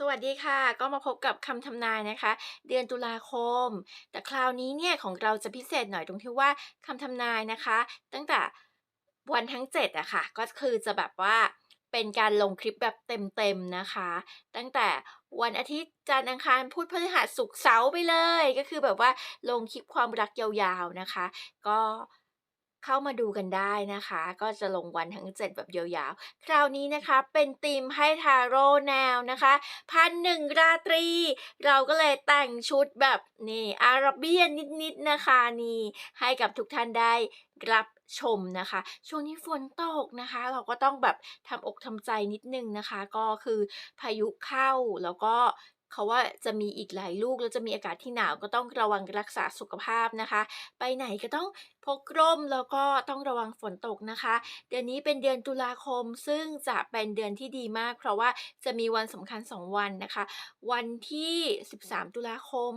สวัสดีค่ะ ก็มาพบกับคำทำนายนะคะ เดือนตุลาคม แต่คราวนี้เนี่ยของเราจะพิเศษหน่อยตรงที่ว่าคำทำนายนะคะ ตั้งแต่วันทั้ง7อะค่ะ ก็คือจะแบบว่าเป็นการลงคลิปแบบเต็มๆนะคะ ตั้งแต่วันอาทิตย์จันทร์อังคารพุธพฤหัสศุกร์เสาร์ไปเลย ก็คือแบบว่าลงคลิปความรักยาวๆนะคะ ก็ เข้ามาดูกันได้นะคะ ก็จะลงวันทั้ง 7 แบบยาวๆ คราวนี้นะคะเป็นธีมไพ่ทาโร่แนวนะคะพันหนึ่งราตรี เราก็เลยแต่งชุดแบบนี่อาราเบียนนิดๆนะคะนี่ให้กับทุกท่านได้รับชมนะคะ ช่วงนี้ฝนตกนะคะ เราก็ต้องแบบทำอกทำใจนิดนึงนะคะ ก็คือพายุเข้าแล้วก็ เขาว่าจะมีอีกหลายลูกแล้วจะมีอากาศที่หนาวก็ต้องระวังรักษาสุขภาพนะคะ ไปไหนก็ต้องพกร่มแล้วก็ต้องระวังฝนตกนะคะ เดือนนี้เป็นเดือนตุลาคมซึ่งจะเป็นเดือนที่ดีมาก เพราะว่าจะมีวันสำคัญ 2 วันนะคะ วันที่ 13 ตุลาคม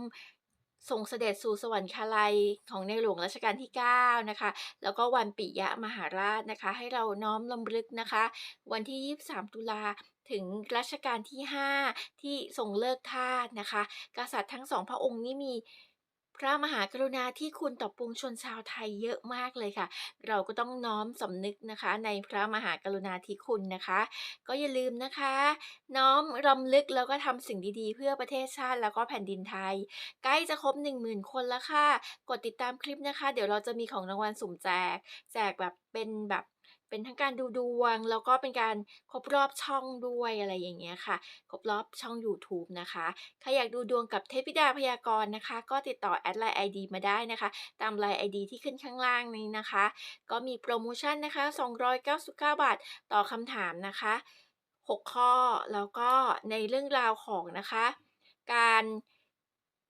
ทรงเสด็จสู่สวรรคาลัยของในหลวงรัชกาลที่ 9 นะคะ แล้วก็วันปิยมหาราชนะคะ ให้เราน้อมลำลึกนะคะ วันที่ 23 ตุลาถึงรัชกาลที่ 5 ที่ทรงเลิกทาสนะคะ กษัตริย์ทั้งสองพระองค์นี้มี พระมหากรุณาธิคุณต่อปวงชนชาวไทยเยอะมากเลยค่ะ เราก็ต้องน้อมสำนึกนะคะ ในพระมหากรุณาธิคุณนะคะ ก็อย่าลืมนะคะ น้อมรำลึกแล้วก็ทำสิ่งดีๆ เพื่อประเทศชาติแล้วก็แผ่นดินไทย ใกล้จะครบ 10,000 คนแล้วค่ะ กดติดตามคลิปนะคะ เดี๋ยวเราจะมีของรางวัลสุ่มแจก แจกแบบเป็นแบบ เป็นทั้งการดูดวง แล้วก็เป็นการครบรอบช่องด้วยอะไรอย่างเงี้ยค่ะ ครบรอบช่องยูทูบนะคะใครอยากดูดวงกับเทพิดาพยากรณ์นะคะ ก็ติดต่อแอดไลน์ไอดีมาได้นะคะ ตามไลน์ไอดีที่ขึ้นข้างล่างนี้นะคะ ก็มีโปรโมชั่นนะคะ 299 บาทต่อคำถามนะคะ 6 ข้อแล้วก็ในเรื่องราวของนะคะ การ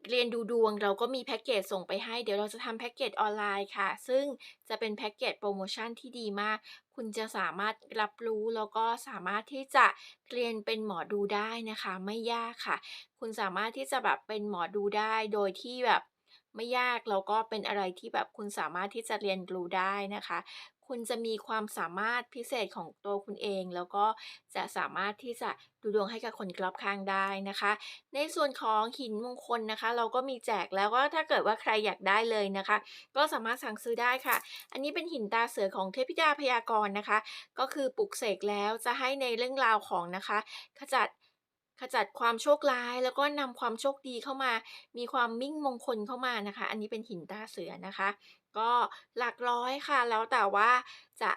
เรียนดูดวงเราก็มีแพ็กเกจส่งไปให้ เดี๋ยวเราจะทำแพ็กเกจออนไลน์ค่ะ ซึ่งจะเป็นแพ็กเกจโปรโมชั่นที่ดีมาก คุณจะสามารถรับรู้แล้วก็สามารถที่จะเรียนเป็นหมอดูได้นะคะ ไม่ยากค่ะ คุณสามารถที่จะแบบเป็นหมอดูได้โดยที่แบบไม่ยากแล้วก็เป็นอะไรที่แบบคุณสามารถที่จะเรียนรู้ได้นะคะ คุณจะมีความสามารถพิเศษของตัวคุณเอง แล้วก็จะสามารถที่จะดูดวงให้กับคนรอบข้างได้นะคะ ในส่วนของหินมงคลนะคะ เราก็มีแจกแล้วก็ถ้าเกิดว่าใครอยากได้เลยนะคะ ก็สามารถสั่งซื้อได้ค่ะ อันนี้เป็นหินตาเสือของเทพธิดาพยากรณ์นะคะ ก็คือปลุกเสกแล้วจะให้ในเรื่องราวของนะคะ ขจัด จัดความโชคร้าย แล้วก็นำความโชคดีเข้ามา มีความมิ่งมงคลเข้ามานะคะ อันนี้เป็นหินตาเสือนะคะ ก็หลักร้อยค่ะ แล้วแต่ว่าจะ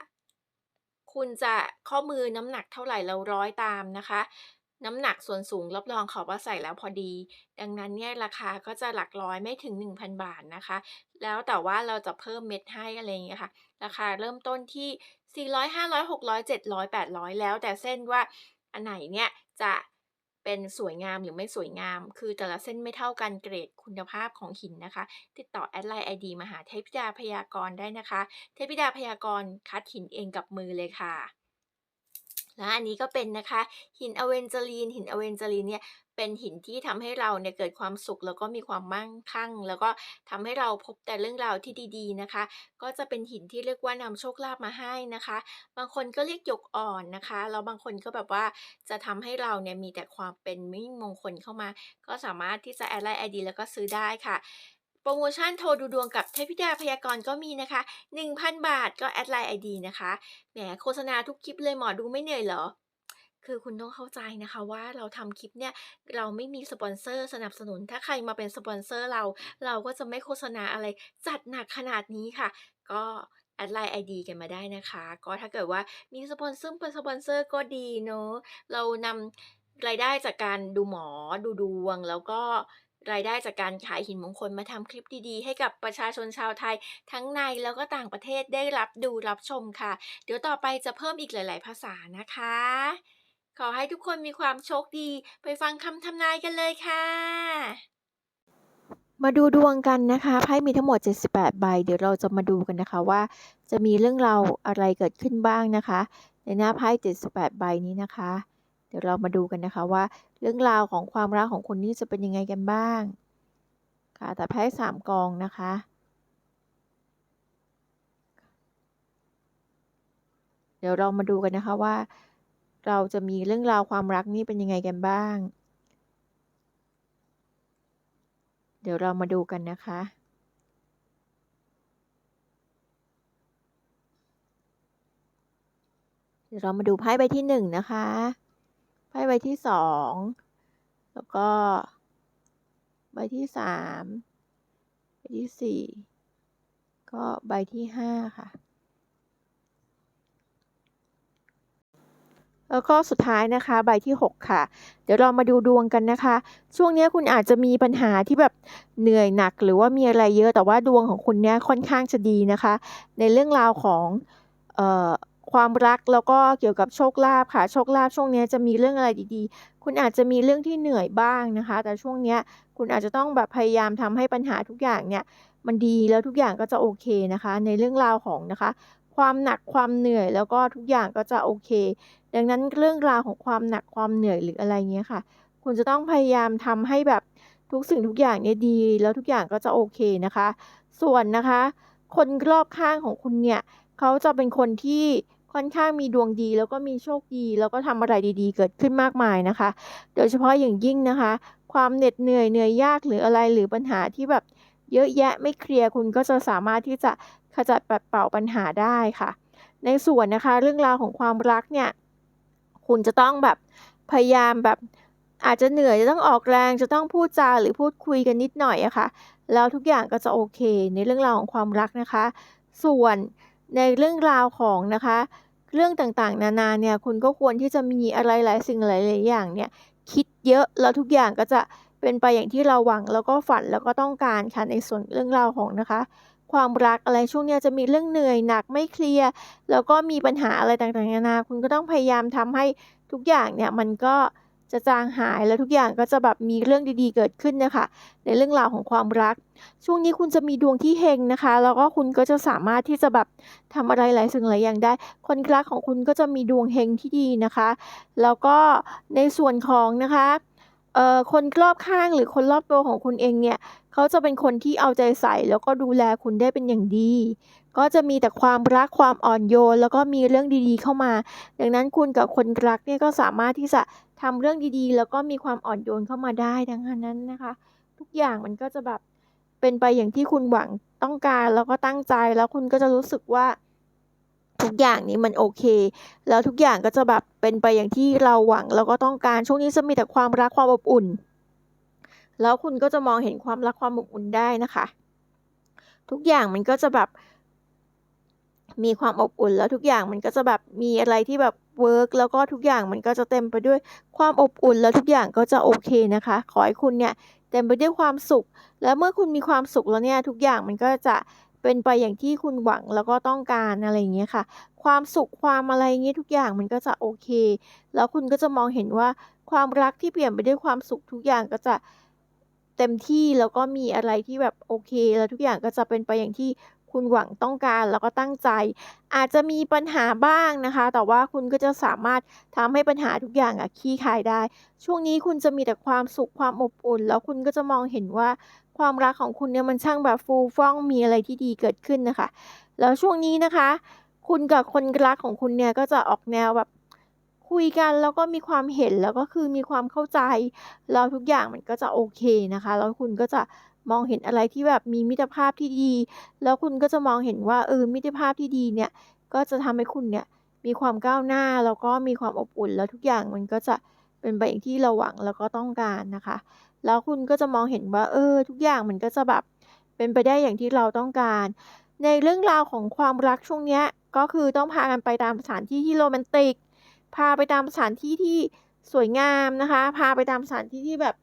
คุณจะข้อมือน้ำหนักเท่าไหร่เราร้อยตามนะคะ น้ำหนักส่วนสูงรับรองค่ะว่าใส่แล้วพอดี ดังนั้นเนี่ยราคาก็จะหลักร้อยไม่ถึง 1,000 บาทนะคะ แล้วแต่ว่าเราจะเพิ่มเม็ดให้อะไรอย่างเงี้ยค่ะ ราคาเริ่มต้นที่ 400 500 600 700 800 แล้วแต่เส้นว่าอันไหนเนี่ยจะ เป็นสวยงามหรือไม่สวยงาม คือแต่ละเส้นไม่เท่ากันเกรดคุณภาพของหินนะคะ ติดต่อแอดไลน์ไอดีมาหาเทพธิดาพยากรได้นะคะ เทพธิดาพยากรคัดหินเองกับมือเลยค่ะและอันนี้ก็เป็นนะคะหินอเวนเจลีนหินอเวนเจลีนเนี่ย เป็นหินที่ทำให้เราเนี่ยเกิดความสุขแล้วก็มีความมั่งคั่ง แล้วก็ทำให้เราพบแต่เรื่องราวที่ดีๆนะคะ ก็จะเป็นหินที่เรียกว่านำโชคลาภมาให้นะคะ บางคนก็เรียกหยกอ่อนนะคะแล้วบางคนก็แบบว่าจะทำให้เราเนี่ยมีแต่ความเป็นมิ่งมงคลเข้ามา ก็สามารถที่จะแอดไลน์ไอดีแล้วก็ซื้อได้ค่ะโปรโมชั่นโทรดูดวงกับเทพิดาพยากรณ์ก็มีนะคะ 1,000 บาทก็แอดไลน์ไอดีนะคะ แหมโฆษณาทุกคลิปเลยหมอดูไม่เหนื่อยเหรอ คือคุณต้องเข้าใจนะคะว่าเราทำคลิปเนี่ยเราไม่มีสปอนเซอร์สนับสนุน ถ้าใครมาเป็นสปอนเซอร์เรา เราก็จะไม่โฆษณาอะไรจัดหนักขนาดนี้ค่ะ ก็แอดไลน์ไอดีกันมาได้นะคะ ก็ถ้าเกิดว่ามีสปอนเซึมเป็นสปอนเซอร์ก็ดีเนาะเรานำรายได้จากการดูหมอดูดวงแล้วก็รายได้จากการขายหินมงคลมาทำคลิปดีๆ ให้กับประชาชนชาวไทย ทั้งในแล้วก็ต่างประเทศได้รับดูรับชมค่ะ เดี๋ยวต่อไปจะเพิ่มอีกหลาย ๆ ภาษานะคะ ขอให้ทุกคนมีความโชคดี ไปฟังคำทำนายกันเลยค่ะ มาดูดวงกันนะคะไพ่มีทั้งหมด 78 ใบ เดี๋ยวเราจะมาดูกันนะคะว่า จะมีเรื่องราวอะไรเกิดขึ้นบ้างนะคะ ในหน้าไพ่78 ใบนี้นะคะ เดี๋ยวเรามาดูกันนะคะว่า เรื่องราวของความรักของคุณนี่จะเป็นยังไงกันบ้าง ค่ะ แต่ไพ่3กองนะคะเดี๋ยวเรามาดูกันนะคะว่า เราจะมีเรื่องราวความรักนี่เป็นยังไงกันบ้าง เดี๋ยวเรามาดูกันนะคะ เดี๋ยวเรามาดูไพ่ใบที่หนึ่งนะคะ ไพ่ใบที่สอง แล้วก็ ใบที่สาม ใบที่สี่ ก็ใบที่ห้าค่ะ แล้วก็สุดท้ายนะคะใบที่หกค่ะ เดี๋ยวเรามาดูดวงกันนะคะ ช่วงนี้คุณอาจจะมีปัญหาที่แบบเหนื่อยหนัก หรือว่ามีอะไรเยอะแต่ว่าดวงของคุณเนี่ยค่อนข้างจะดีนะคะ ในเรื่องราวของเอ่อความรักแล้วก็เกี่ยวกับโชคลาภค่ะโชคลาภช่วงนี้จะมีเรื่องอะไรดีๆ คุณอาจจะมีเรื่องที่เหนื่อยบ้างนะคะ แต่ช่วงนี้คุณอาจจะต้องแบบพยายามทำให้ปัญหาทุกอย่างเนี่ยมันดีแล้วทุกอย่างก็จะโอเคนะคะ ในเรื่องราวของนะคะ ความหนักความเหนื่อยแล้วก็ทุกอย่างก็จะโอเค ดังนั้นเรื่องราวของความหนักความเหนื่อยหรืออะไรเงี้ยค่ะ คุณจะต้องพยายามทำให้แบบทุกสิ่งทุกอย่างเนี่ยดี แล้วทุกอย่างก็จะโอเคนะคะ ส่วนนะคะ คนรอบข้างของคุณเนี่ยเขาจะเป็นคนที่ค่อนข้างมีดวงดีแล้วก็มีโชคดี แล้วก็ทำอะไรดีๆ เกิดขึ้นมากมายนะคะ โดยเฉพาะอย่างยิ่งนะคะ ความเหน็ดเหนื่อยเหนื่อยยากหรืออะไรหรือปัญหาที่แบบเยอะแยะไม่เคลียร์คุณก็จะสามารถที่จะ ขจัดปัดเป่าปัญหาได้ค่ะ ในส่วนนะคะเรื่องราวของความรักเนี่ยคุณจะต้องแบบพยายามแบบอาจจะเหนื่อยจะต้องออกแรงจะต้องพูดจาหรือพูดคุยกันนิดหน่อยอะค่ะแล้วทุกอย่างก็จะโอเค ในเรื่องราวของความรักนะคะ ส่วนในเรื่องราวของนะคะ เรื่องต่างๆ นานาเนี่ยคุณก็ควรที่จะมีอะไรหลายสิ่งหลายๆอย่างเนี่ยคิดเยอะแล้วทุกอย่างก็จะเป็นไปอย่างที่เราหวังแล้วก็ฝันแล้วก็ต้องการค่ะในส่วนเรื่องราวของนะคะ ความรักอะไรช่วงนี้จะมีเรื่องเหนื่อยหนักไม่เคลียร์แล้วก็มีปัญหาอะไรต่างๆนานาคุณก็ต้องพยายามทำให้ทุกอย่างเนี่ยมันก็จะจางหายแล้วทุกอย่างก็จะแบบมีเรื่องดีๆเกิดขึ้นนะคะ ในเรื่องราวของความรัก ช่วงนี้คุณจะมีดวงที่เฮงนะคะ แล้วก็คุณก็จะสามารถที่จะแบบทำอะไรหลายสิ่งหลายอย่างได้ คนรักของคุณก็จะมีดวงเฮงที่ดีนะคะ แล้วก็ในส่วนของนะคะ เอ่อคนรอบข้างหรือคนรอบตัวของคุณเองเนี่ยเขาจะเป็นคนที่เอาใจใส่ แล้วก็ดูแลคุณได้เป็นอย่างดี ก็จะมีแต่ความรักความอ่อนโยน แล้วก็มีเรื่องดีๆ เข้ามา ดังนั้นคุณกับคนรักเนี่ยก็สามารถที่จะทำเรื่องดีๆ แล้วก็มีความอ่อนโยนเข้ามาได้ดังนั้นนะคะ ทุกอย่างมันก็จะแบบเป็นไปอย่างที่คุณหวังต้องการ แล้วก็ตั้งใจแล้วคุณก็จะรู้สึกว่า ทุกอย่างนี้มันโอเค แล้วทุกอย่างก็จะแบบเป็นไปอย่างที่เราหวังแล้วก็ต้องการช่วงนี้จะมีแต่ความรักความอบอุ่น แล้วคุณก็จะมองเห็นความรักความอบอุ่นได้นะคะ ทุกอย่างมันก็จะแบบ มีความอบอุ่น แล้วทุกอย่างมันก็จะแบบมีอะไรที่แบบเวิร์กแล้วก็ทุกอย่างมันก็จะเต็มไปด้วยความอบอุ่น แล้วทุกอย่างก็จะโอเคนะคะ ขอให้คุณเนี่ยเต็มไปด้วยความสุข แล้วเมื่อคุณมีความสุขแล้วเนี่ยทุกอย่างมันก็จะ เป็นไปอย่างที่คุณหวังแล้วก็ต้องการอะไรอย่างเงี้ยค่ะ ความสุขความอะไรอย่างเงี้ยทุกอย่างมันก็จะโอเค แล้วคุณก็จะมองเห็นว่าความรักที่เปลี่ยนไปด้วยความสุขทุกอย่างก็จะเต็มที่แล้วก็มีอะไรที่แบบโอเค แล้วทุกอย่างก็จะเป็นไปอย่างที่คุณหวังต้องการแล้วก็ตั้งใจ อาจจะมีปัญหาบ้างนะคะ แต่ว่าคุณก็จะสามารถทำให้ปัญหาทุกอย่างอะคลี่คายได้ ช่วงนี้คุณจะมีแต่ความสุขความอบอุ่น แล้วคุณก็จะมองเห็นว่า ความรักของคุณเนี่ยมันช่างแบบฟูฟ่องมีอะไรที่ดีเกิดขึ้นนะคะ แล้วช่วงนี้นะคะ คุณกับคนรักของคุณเนี่ยก็จะออกแนวแบบคุยกันแล้วก็มีความเห็นแล้วก็คือมีความเข้าใจแล้วทุกอย่างมันก็จะโอเคนะคะ แล้วคุณก็จะมองเห็นอะไรที่แบบมีมิตรภาพที่ดี แล้วคุณก็จะมองเห็นว่าเออมิตรภาพที่ดีเนี่ยก็จะทำให้คุณเนี่ยมีความก้าวหน้าแล้วก็มีความอบอุ่น แล้วทุกอย่างมันก็จะเป็นไปอย่างที่เราหวังแล้วก็ต้องการนะคะ แล้วคุณก็จะมองเห็นว่าเออ ทุกอย่างมันก็จะแบบเป็นไปได้อย่างที่เราต้องการ ในเรื่องราวของความรักช่วงเนี้ยก็คือต้องพากันไปตามสถานที่ที่โรแมนติก พาไปตามสถานที่ที่สวยงามนะคะ พาไปตามสถานที่ที่แบบ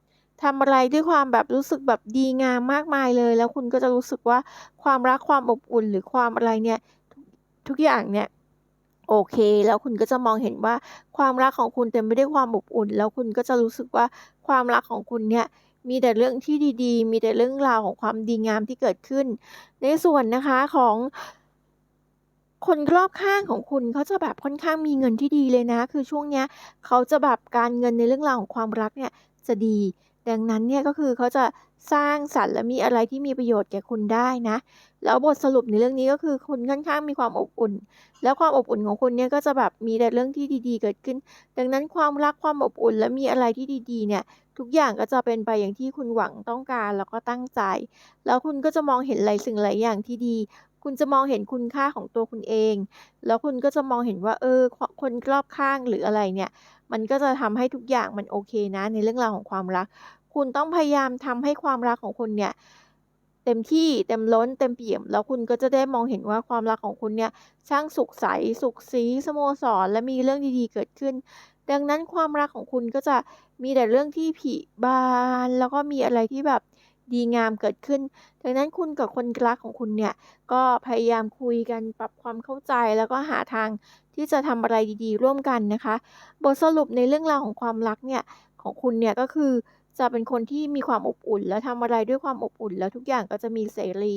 ทำอะไรด้วยความแบบรู้สึกแบบดีงามมากมายเลย แล้วคุณก็จะรู้สึกว่าความรักความอบอุ่นหรือความอะไรเนี่ยทุกทุกอย่างเนี่ย โอเค แล้วคุณก็จะมองเห็นว่าความรักของคุณเต็มไปด้วยความอบอุ่น แล้วคุณก็จะรู้สึกว่าความรักของคุณเนี่ยมีแต่เรื่องที่ดีๆ มีแต่เรื่องราวของความดีงามที่เกิดขึ้น ในส่วนนะคะของคนรอบข้างของคุณเขาจะแบบค่อนข้างมีเงินที่ดีเลยนะ คือช่วงเนี้ยเขาจะแบบการเงินในเรื่องราวของความรักเนี่ยจะดี ดังนั้นเนี่ยก็คือเขาจะสร้างสรรค์และมีอะไรที่มีประโยชน์แก่คุณได้นะ แล้วบทสรุปในเรื่องนี้ก็คือคุณค่อนข้างมีความอบอุ่น แล้วความอบอุ่นของคุณเนี่ยก็จะแบบมีแต่เรื่องที่ดีๆ เกิดขึ้น ดังนั้นความรักความอบอุ่น และมีอะไรที่ดีๆ เนี่ยทุกอย่างก็จะเป็นไปอย่างที่คุณหวังต้องการแล้วก็ตั้งใจ แล้วคุณก็จะมองเห็นหลายสิ่งหลายอย่างที่ดี คุณจะมองเห็นคุณค่าของตัวคุณเอง แล้วคุณก็จะมองเห็นว่า เออ คนรอบข้างหรืออะไรเนี่ย มันก็จะทำให้ทุกอย่างมันโอเคนะ ในเรื่องราวของความรัก คุณต้องพยายามทำให้ความรักของคุณเนี่ยเต็มที่เต็มล้นเต็มเปี่ยม แล้วคุณก็จะได้มองเห็นว่าความรักของคุณเนี่ยช่างสุขใสสุขสีสโมสรและมีเรื่องดีๆเกิดขึ้น ดังนั้นความรักของคุณก็จะมีแต่เรื่องที่ผิบาน แล้วก็มีอะไรที่แบบ ดีงามเกิดขึ้น ดังนั้นคุณกับคนรักของคุณเนี่ย ก็พยายามคุยกันปรับความเข้าใจแล้วก็หาทางที่จะทำอะไรดีๆ ร่วมกันนะคะ บทสรุปในเรื่องราวของความรักเนี่ยของคุณเนี่ยก็คือจะเป็นคนที่มีความอบอุ่น และทำอะไรด้วยความอบอุ่น แล้วทุกอย่างก็จะมีเสรี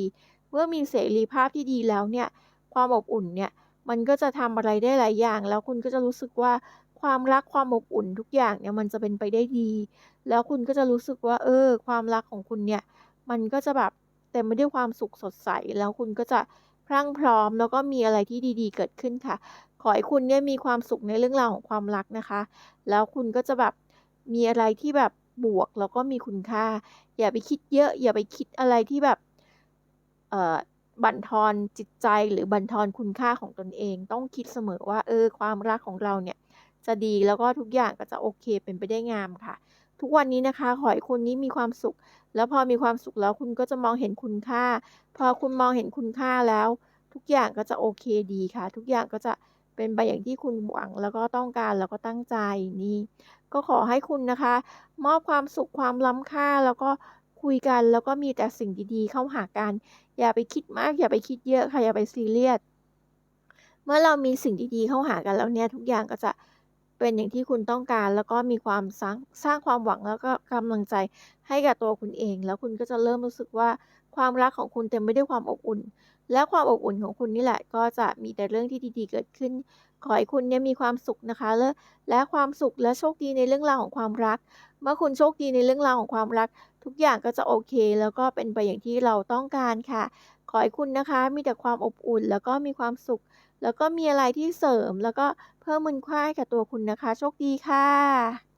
เมื่อมีเสรีภาพที่ดีแล้วเนี่ยความอบอุ่นเนี่ยมันก็จะทำอะไรได้หลายอย่าง แล้วคุณก็จะรู้สึกว่า ความรักความอบอุ่นทุกอย่างเนี่ยมันจะเป็นไปได้ดี แล้วคุณก็จะรู้สึกว่า เออ ความรักของคุณเนี่ย มันก็จะแบบเต็มไปด้วยความสุขสดใส แล้วคุณก็จะพรั่งพร้อม แล้วก็มีอะไรที่ดีๆ เกิดขึ้นค่ะ ขอให้คุณเนี่ยมีความสุขในเรื่องราวของความรักนะคะ แล้วคุณก็จะแบบมีอะไรที่แบบบวกแล้วก็มีคุณค่า อย่าไปคิดเยอะ อย่าไปคิดอะไรที่แบบ เอ่อ บั่นทอนจิตใจหรือบั่นทอนคุณค่าของตนเอง ต้องคิดเสมอว่า เออ ความรักของเราเนี่ย จะดีแล้วก็ทุกอย่างก็จะโอเคเป็นไปได้งามค่ะ ทุกวันนี้นะคะ ขอให้คุณนี้มีความสุข แล้วพอมีความสุขแล้วคุณก็จะมองเห็นคุณค่า พอคุณมองเห็นคุณค่าแล้ว ทุกอย่างก็จะโอเคดีค่ะ ทุกอย่างก็จะเป็นไปอย่างที่คุณหวังแล้วก็ต้องการแล้วก็ตั้งใจนี่ ก็ขอให้คุณนะคะ มอบความสุขความล้ำค่าแล้วก็คุยกันแล้วก็มีแต่สิ่งดีๆ เข้าหากัน อย่าไปคิดมาก อย่าไปคิดเยอะค่ะอย่าไปซีเรียสเมื่อเรามีสิ่งดีๆเข้าหากันแล้วเนี่ยทุกอย่างก็จะ เป็นอย่างที่คุณต้องการ แล้วก็มีความสร้างสร้างความหวังแล้วก็กำลังใจให้กับตัวคุณเอง แล้วคุณก็จะเริ่มรู้สึกว่าความรักของคุณเต็มไปด้วยความอบอุ่น และความอบอุ่นของคุณนี่แหละ ก็จะมีแต่เรื่องที่ดีๆเกิดขึ้น ขอให้คุณเนี่ยมีความสุขนะคะ และและความสุขและโชคดีในเรื่องราวของความรัก เมื่อคุณโชคดีในเรื่องราวของความรัก ทุกอย่างก็จะโอเค แล้วก็เป็นไปอย่างที่เราต้องการค่ะ ขอให้คุณนะคะมีแต่ความอบอุ่น แล้วก็มีความสุข แล้วก็มีอะไรที่เสริมแล้วก็เพิ่มมูลค่าให้กับตัวคุณนะคะ โชคดีค่ะ